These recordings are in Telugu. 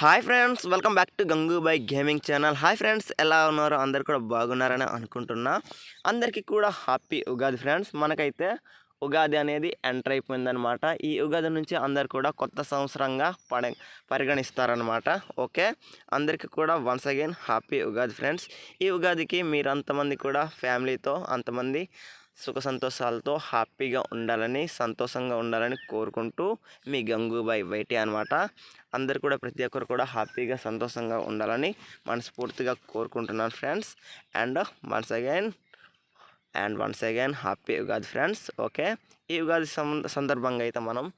Hi friends welcome back to Gangubai gaming channel hi friends ఎలా ఉన్నారు అందరు కూడా బాగున్నారని అనుకుంటున్నా. అందరికీ కూడా హ్యాపీ ఉగాది ఫ్రెండ్స్ మనకైతే ఉగాది అనేది ఎంటర్ అయిపోయిందనమాట ఈ ఉగాది నుంచి అందరు కూడా కొత్త సంవత్సరంగా పడ పరిగణిస్తారనమాట ఓకే అందరికీ కూడా once again happy Ugadi friends ఈ ఉగాదికి మీరు అంతమంది కూడా ఫ్యామిలీతో అంతమంది సుఖ సంతోషాలతో హ్యాపీగా ఉండాలని సంతోషంగా ఉండాలని కోరుకుంటూ మీ గంగూబాయ్ వైటి అనమాట అందరు కూడా ప్రతి ఒక్కరు కూడా హ్యాపీగా సంతోషంగా ఉండాలని మనస్ఫూర్తిగా కోరుకుంటున్నాను friends. And once again and once again happy Ugadi friends. Okay? ఈ ఉగాది సం- సందర్భంగా అయితే మనం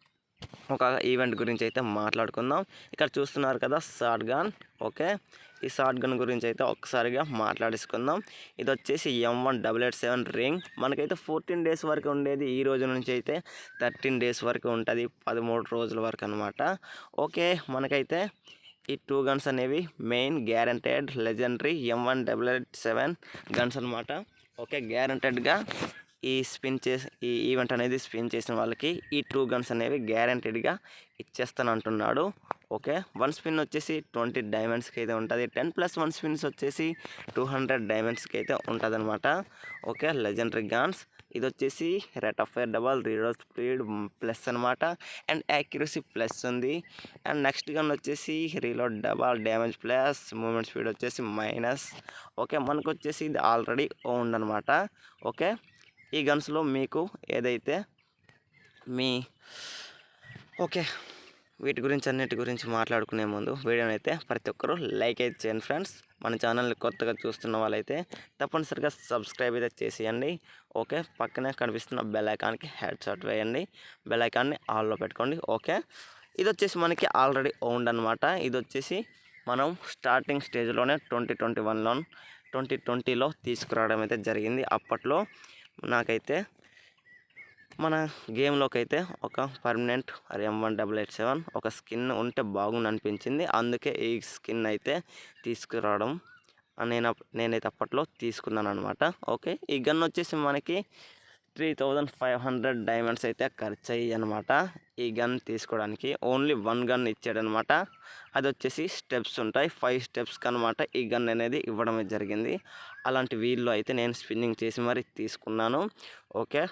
ఒక ఈవెంట్ గురించి అయితే మాట్లాడుకుందాం. ఇక్కడ చూస్తున్నారు కదా షార్ట్ గన్. ఓకే. ఈ షార్ట్ గన్ గురించి అయితే ఒక్కసారిగా మాట్లాడేసుకుందాం. ఇది వచ్చేసి M one double eight seven ring మనకైతే ఫోర్టీన్ డేస్ వరకు ఉండేది ఈ రోజు నుంచి అయితే థర్టీన్ డేస్ వరకు ఉంటుంది. పదమూడు రోజుల వరకు అనమాట ఓకే. మనకైతే ఈ టూ గన్స్ అనేవి main guaranteed legendary M one double eight seven guns అనమాట ఓకే. గ్యారంటెడ్గా ఈ స్పిన్ చేసి ఈ ఈవెంట్ అనేది స్పిన్ చేసిన వాళ్ళకి ఈ టూ గన్స్ అనేవి గ్యారంటీడ్గా ఇచ్చేస్తాను అంటున్నాడు ఓకే? వన్ స్పిన్ వచ్చేసి ట్వంటీ డైమండ్స్కి అయితే ఉంటుంది. టెన్ ప్లస్ వన్ స్పిన్స్ వచ్చేసి టూ హండ్రెడ్ డైమండ్స్కి అయితే ఉంటుంది అనమాట ఓకే? లెజెండరీ గన్స్ ఇది వచ్చేసి rate of fire double reload speed plus అనమాట అండ్ యాక్యురసీ ప్లస్ ఉంది. అండ్ నెక్స్ట్ గన్ వచ్చేసి reload double damage plus movement speed వచ్చేసి మైనస్ ఓకే? మనకు వచ్చేసి ఇది ఆల్రెడీ ఓన్ అనమాట ఓకే? ఈ గన్స్లో మీకు ఏదైతే మీ ఓకే. వీటి గురించి అన్నిటి గురించి మాట్లాడుకునే ముందు వీడియోని అయితే ప్రతి ఒక్కరూ లైక్ అయితే చేయండి ఫ్రెండ్స్. మన ఛానల్ని కొత్తగా చూస్తున్న వాళ్ళైతే తప్పనిసరిగా సబ్స్క్రైబ్ అయితే చేసేయండి. ఓకే. పక్కనే కనిపిస్తున్న బెల్ ఐకాన్కి హెడ్ షాట్ వేయండి. బెల్ ఐకాన్ని ఆల్లో పెట్టుకోండి. ఓకే. ఇది వచ్చేసి మనకి ఆల్రెడీ ఓన్డ్ అనమాట ఇది వచ్చేసి మనం స్టార్టింగ్ స్టేజ్లోనే ట్వంటీ ట్వంటీ వన్లో ట్వంటీ ట్వంటీలో తీసుకురావడం అయితే జరిగింది. అప్పట్లో నాకైతే మన గేమ్లోకి అయితే ఒక permanent M one double eight seven ఒక స్కిన్ ఉంటే బాగుంది అనిపించింది. అందుకే ఈ స్కిన్ అయితే తీసుకురావడం నేను నేనైతే అప్పట్లో తీసుకున్నాను అనమాట ఓకే ఈ గన్ వచ్చేసి మనకి three thousand five hundred diamonds అయితే ఖర్చు అయ్యి అనమాట ఈ గన్ తీసుకోవడానికి ఓన్లీ వన్ గన్ ఇచ్చాడనమాట అది వచ్చేసి స్టెప్స్ ఉంటాయి. ఫైవ్ స్టెప్స్కి అనమాట ఈ గన్ అనేది ఇవ్వడం జరిగింది. అలాంటి వీల్లో అయితే నేను స్పిన్నింగ్ చేసి మరి తీసుకున్నాను. ఓకే?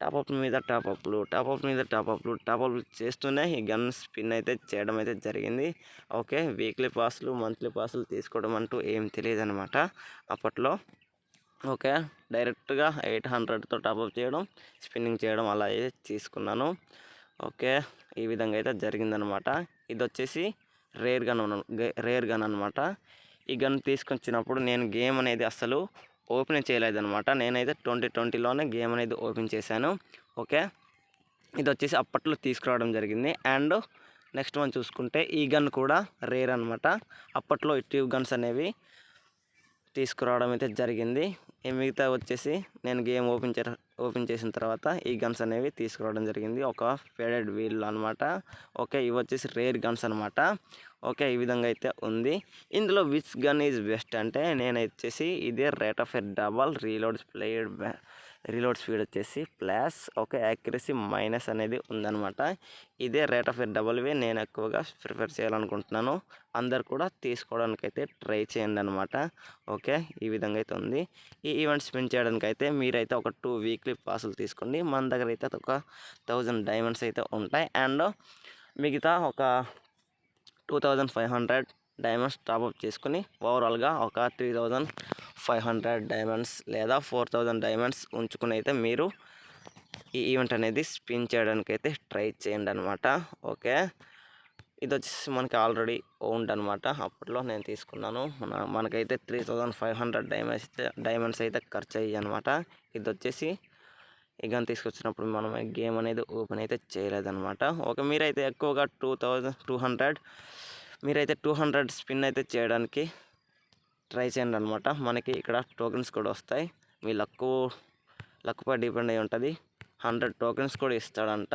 టాప్అప్ మీద టాప్అప్లు టాప్అప్ మీద టాప్అప్లు టాప్అప్లు చేస్తూనే ఈ గన్ స్పిన్ అయితే చేయడం అయితే జరిగింది. ఓకే? వీక్లీ పాస్లు మంత్లీ పాస్లు తీసుకోవడం అంటూ ఏం తెలియదు అనమాట అప్పట్లో. ఓకే? డైరెక్ట్గా ఎయిట్ హండ్రెడ్తో టాప్అప్ చేయడం స్పిన్నింగ్ చేయడం అలా అయితే తీసుకున్నాను. ఓకే? ఈ విధంగా అయితే జరిగిందనమాట ఇది వచ్చేసి రేర్ గన్ రేర్ గన్ అనమాట ఈ గన్ తీసుకొచ్చినప్పుడు నేను గేమ్ అనేది అసలు ఓపెన్ చేయలేదన్నమాట. నేనైతే ట్వంటీ ట్వంటీలోనే గేమ్ అనేది ఓపెన్ చేశాను. ఓకే? ఇది వచ్చేసి అప్పట్లో తీసుకురావడం జరిగింది. అండ్ నెక్స్ట్ మనం చూసుకుంటే ఈ గన్ కూడా రేర్ అనమాట అప్పట్లో ఈ ట్యూబ్ గన్స్ అనేవి తీసుకురావడం అయితే జరిగింది. మిగతా వచ్చేసి నేను గేమ్ ఓపెన్ చే ఓపెన్ చేసిన తర్వాత ఈ గన్స్ అనేవి తీసుకురావడం జరిగింది. ఒక ఫేడెడ్ వీల్ అనమాట ఓకే ఇవి వచ్చేసి రేర్ గన్స్ అనమాట ఓకే ఈ విధంగా అయితే ఉంది. ఇందులో విచ్ గన్ ఈజ్ బెస్ట్ అంటే నేను వచ్చేసి ఇదే rate of a double reload speed reload speed వచ్చేసి ప్లస్ ఒక యాక్యురసీ మైనస్ అనేది ఉందన్నమాట. ఇదే రేట్ ఆఫ్ ఎ డబల్వే నేను ఎక్కువగా ప్రిఫర్ చేయాలనుకుంటున్నాను. అందరు కూడా తీసుకోవడానికి అయితే ట్రై చేయండి అనమాట ఓకే? ఈ విధంగా అయితే ఉంది. ఈ ఈవెంట్ స్పెండ్ చేయడానికి అయితే మీరైతే ఒక టూ వీక్లీ పాసులు తీసుకోండి. మన దగ్గర అయితే ఒక థౌజండ్ డైమండ్స్ అయితే ఉంటాయి. అండ్ మిగతా ఒక two thousand five hundred diamonds top up చేసుకుని ఓవరాల్గా ఒక three thousand five hundred diamonds లేదా ఫోర్ థౌజండ్ డైమండ్స్ ఉంచుకుని అయితే మీరు ఈ ఈవెంట్ అనేది స్పిన్ చేయడానికి అయితే ట్రై చేయండి అనమాట ఓకే? ఇది వచ్చేసి మనకి ఆల్రెడీ ఓన్డ్ అనమాట అప్పట్లో నేను తీసుకున్నాను. మన మనకైతే three thousand five hundred diamonds అయితే డైమండ్స్ అయితే ఖర్చు అయ్యాయి అనమాట ఇది వచ్చేసి ఈ గన్ తీసుకొచ్చినప్పుడు మనం గేమ్ అనేది ఓపెన్ అయితే చేయలేదన్నమాట. ఓకే? మీరైతే ఎక్కువగా టూ థౌజండ్ టూ హండ్రెడ్ మీరైతే టూ హండ్రెడ్ స్పిన్ అయితే చేయడానికి ట్రై చేయండి అనమాట మనకి ఇక్కడ టోకెన్స్ కూడా వస్తాయి. మీ లక్కు లక్కుపై డిపెండ్ అయి ఉంటుంది. హండ్రెడ్ టోకెన్స్ కూడా ఇస్తాడంట.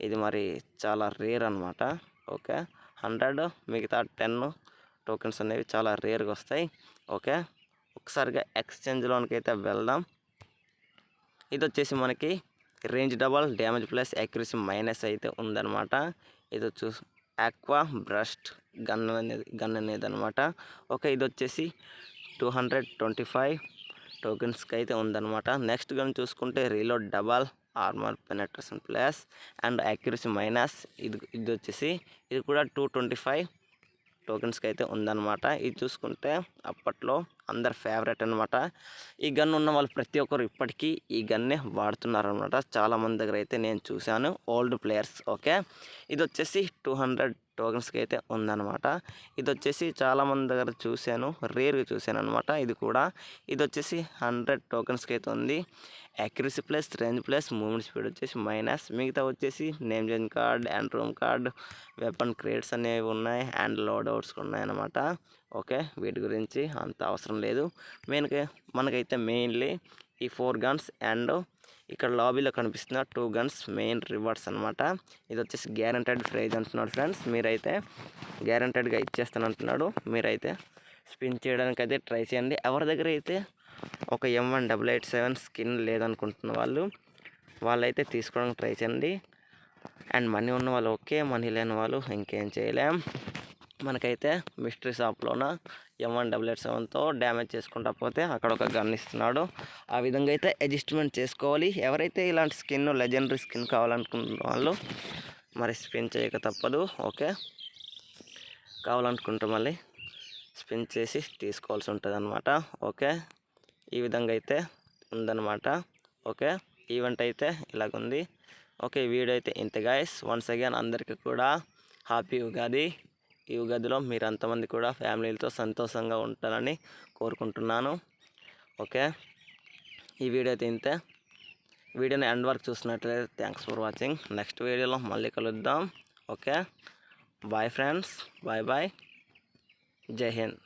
ఇది మరి చాలా రేర్ అనమాట ఓకే? హండ్రెడ్ మిగతా టెన్ టోకెన్స్ అనేవి చాలా రేర్గా వస్తాయి. ఓకే? ఒకసారిగా ఎక్స్చేంజ్లోనికి అయితే వెళ్దాం. ఇది వచ్చేసి మనకి range double damage plus accuracy minus అయితే ఉందన్నమాట. ఇది చూ ఆక్వా బ్రస్ట్ గన్ అనేది గన్ అనేది అనమాట ఓకే ఇది వచ్చేసి టూ హండ్రెడ్ ట్వంటీ ఫైవ్ టోకెన్స్కి అయితే ఉందన్నమాట. నెక్స్ట్ గన్ చూసుకుంటే reload double armour penetration plus and accuracy minus ఇది ఇది వచ్చేసి ఇది కూడా టూ ట్వంటీ ఫైవ్ టోకెన్స్కి అయితే ఉందన్నమాట. ఇది చూసుకుంటే అప్పట్లో అందరు ఫేవరెట్ అనమాట ఈ గన్ ఉన్న వాళ్ళు ప్రతి ఒక్కరు ఇప్పటికీ ఈ గన్నే వాడుతున్నారు అనమాట చాలామంది దగ్గర అయితే నేను చూశాను. Old players okay? ఇది వచ్చేసి టూ హండ్రెడ్ టోకెన్స్కి అయితే ఉందన్నమాట. ఇది వచ్చేసి చాలామంది దగ్గర చూశాను రేర్గా చూశాను అనమాట ఇది కూడా. ఇది వచ్చేసి హండ్రెడ్ టోకెన్స్కి అయితే ఉంది. Accuracy plus range plus movement speed వచ్చేసి మైనస్. మిగతా వచ్చేసి name change card and room card weapon crates అనేవి ఉన్నాయి అండ్ లోడౌట్స్ ఉన్నాయన్నమాట. ఓకే వీటి గురించి అంత అవసరం లేదు. మెయిన్గా మనకైతే మెయిన్లీ ఈ ఫోర్ గన్స్ అండ్ ఇక్కడ లాబీలో కనిపిస్తున్న టూ గన్స్ మెయిన్ రివార్డ్స్ అనమాట ఇది వచ్చేసి గ్యారంటెడ్ ప్రైజ్ అంటున్నాడు ఫ్రెండ్స్. మీరైతే గ్యారంటెడ్గా ఇచ్చేస్తాను అంటున్నాడు మీరైతే స్పిన్ చేయడానికి అయితే ట్రై చేయండి. ఎవరి దగ్గర అయితే ఒక M one double eight seven skin లేదనుకుంటున్న వాళ్ళు వాళ్ళైతే తీసుకోవడానికి ట్రై చేయండి. అండ్ మనీ ఉన్న వాళ్ళు ఓకే మనీ లేని వాళ్ళు ఇంకేం చేయలేం. మనకైతే మిస్టరీ షాప్లోన ఎం వన్ డబుల్ ఎయిట్ సెవెన్తో డ్యామేజ్ చేసుకుంటా పోతే అక్కడ ఒక గన్ ఇస్తున్నాడు. ఆ విధంగా అయితే అడ్జస్ట్మెంట్ చేసుకోవాలి. ఎవరైతే ఇలాంటి స్కిన్ లెజెండరీ స్కిన్ కావాలనుకున్న వాళ్ళు మరి స్పిన్ చేయక తప్పదు. ఓకే? కావాలనుకుంటే మళ్ళీ స్పిన్ చేసి తీసుకోవాల్సి ఉంటుంది అనమాట ఓకే? ఈ విధంగా అయితే ఉందన్నమాట. ఓకే? ఈవెంట్ అయితే ఇలాగుంది. ఓకే వీడియో అయితే ఇంత గాయస్ వన్స్ అగైన్ అందరికీ కూడా హ్యాపీ ఉగాది. ఈ ఉగాదిలో మీరు అంతమంది కూడా ఫ్యామిలీలతో సంతోషంగా ఉంటారని కోరుకుంటున్నాను. ఓకే? ఈ వీడియో తింటే వీడియోని ఎండ్ వరకు చూసినట్లయితే థ్యాంక్స్ ఫర్ వాచింగ్. నెక్స్ట్ వీడియోలో మళ్ళీ కలుద్దాం. Okay? Bye friends. Bye bye. జై హింద్.